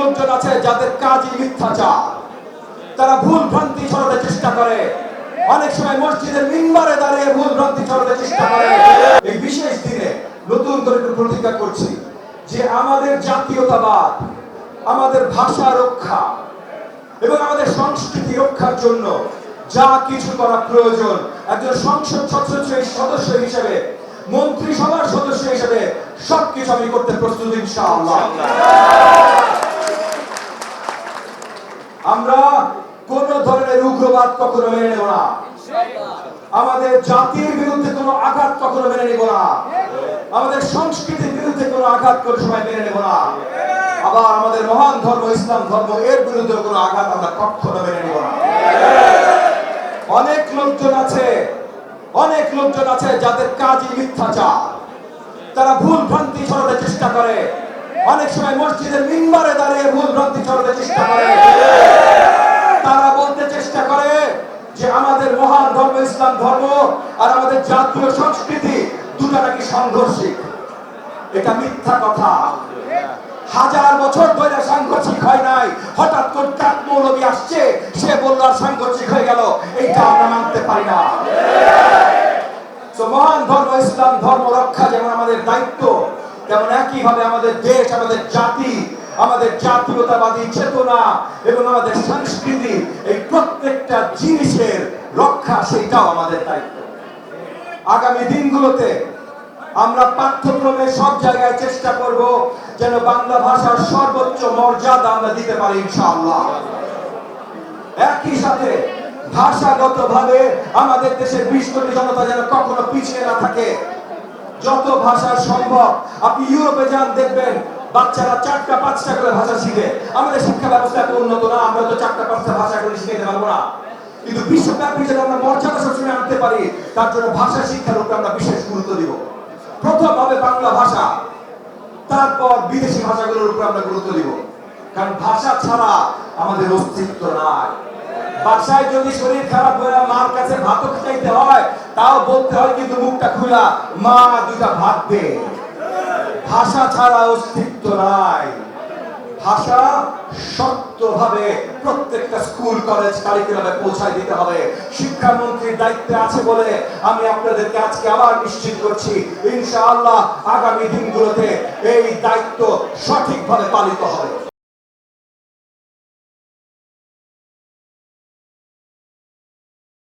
লোকজন আছে যাদের কাজই মিথ্যাচার। তারা ভুল ভ্রান্তি ছড়াতে চেষ্টা করে। অনেক সময় মসজিদের মিম্বারে দাঁড়িয়ে ভুল ভ্রান্তি ছড়াতে চেষ্টা করে। এই বিশেষ দিনে নতুন করে একটু প্রতিজ্ঞা করছি যে আমাদের জাতীয়তাবাদ, আমাদের ভাষা রক্ষা এবং আমাদের সংস্কৃতি রক্ষার জন্য যা কিছু করা প্রয়োজন, একজন সংসদ সদস্য সদস্য হিসেবে, মন্ত্রিসভার সদস্য হিসেবে সবকিছু আমি করতে প্রস্তুত ইনশাআল্লাহ। আমরা কোন ধরনের উগ্রবাদ কখনো মেনে নেব না। আমাদের জাতির বিরুদ্ধে কোনো আঘাত কখনো মেনে নেব না। আমাদের সংস্কৃতির বিরুদ্ধে কোনো আঘাত করে সবাই মেনে নেব না। আবার আমাদের মহান ধর্ম, ইসলাম ধর্ম, এর বিরুদ্ধে কোনো আঘাত আমরা কখনো মেনে নেব না। অনেক লোকজন আছে, অনেক লোকজন আছে যাদের কাজই মিথ্যাচার। তারা ভুল ভ্রান্তি ছড়াতে চেষ্টা করে। অনেক সময় মসজিদের মিম্বারে দাঁড়িয়ে ভুল ভ্রান্তি ছড়াতে চেষ্টা করে। তারা বলতে চেষ্টা করে যে আমাদের মহান ধর্ম, ইসলাম ধর্ম আর আমাদের জাতীয় সংস্কৃতি দুটা নাকি সাংঘর্ষিক? এটা মিথ্যা কথা। হাজার বছর ধরে সাংঘর্ষিক হয় নাই। হঠাৎ করে কাক মৌলবী আসছে, সে বলল, আর সাংঘর্ষিক হয়ে গেল। এইটা আমরা মানতে পারি না। তো মহান ধর্ম, ইসলাম ধর্ম রক্ষা যেমন আমাদের দায়িত্ব তেমন একই ভাবে আমাদের দেশ, আমাদের জাতি, আমাদের জাতীয়তাবাদী চেতনা এবং আমাদের সংস্কৃতি, এই প্রত্যেকটা জিনিসের রক্ষা সেটাও আমাদের দায়িত্ব। আগামী দিনগুলোতে আমরা পাঠ্যক্রমে সব জায়গায় চেষ্টা করব যেন বাংলা ভাষার সর্বোচ্চ মর্যাদা আমরা দিতে পারি, ইনশাআল্লাহ। একই সাথে ভাষাগত ভাবে আমাদের দেশের বিশ কোটি জনতা যেন কখনো পিছিয়ে না থাকে। যত ভাষা সম্ভব। আপনি ইউরোপে যান, দেখবেন বাচ্চারা চারটা, পাঁচটা করে ভাষা শিখে। আমাদের শিক্ষা ব্যবস্থা এত উন্নত না, আমরা তো চারটা, পাঁচটা ভাষা করে শিখাইতে পারব না। কিন্তু বিশ্বব্যাপী যেন আমরা মর্যাদা সবসময় আনতে পারি, তার জন্য ভাষা শিক্ষার উপরে আমরা বিশেষ গুরুত্ব দিব। প্রথম হবে বাংলা ভাষা। তারপর বিদেশি ভাষাগুলোর উপর আমরা গুরুত্ব দিব। কারণ ভাষা ছাড়া আমাদের অস্তিত্ব নাই। বাসায় যদি শরীর খারাপ হয়ে মার কাছে ভাতও চাইতে হয়, তাও বলতে হয় কিন্তু মুখটা খোলা, মা দুটা ভাত দে। ভাষা ছাড়া অস্তিত্ব নাই। ভাষা শক্তভাবে প্রত্যেকটা স্কুল, কলেজ, কারিকুলামে পৌঁছায় দিতে হবে। শিক্ষামন্ত্রীর দায়িত্বে আছে বলে আমি আপনাদেরকে আজকে আবার নিশ্চিত করছি। ইনশাআল্লাহ আগামী দিনগুলোতে এই দায়িত্ব সঠিকভাবে পালিত হবে।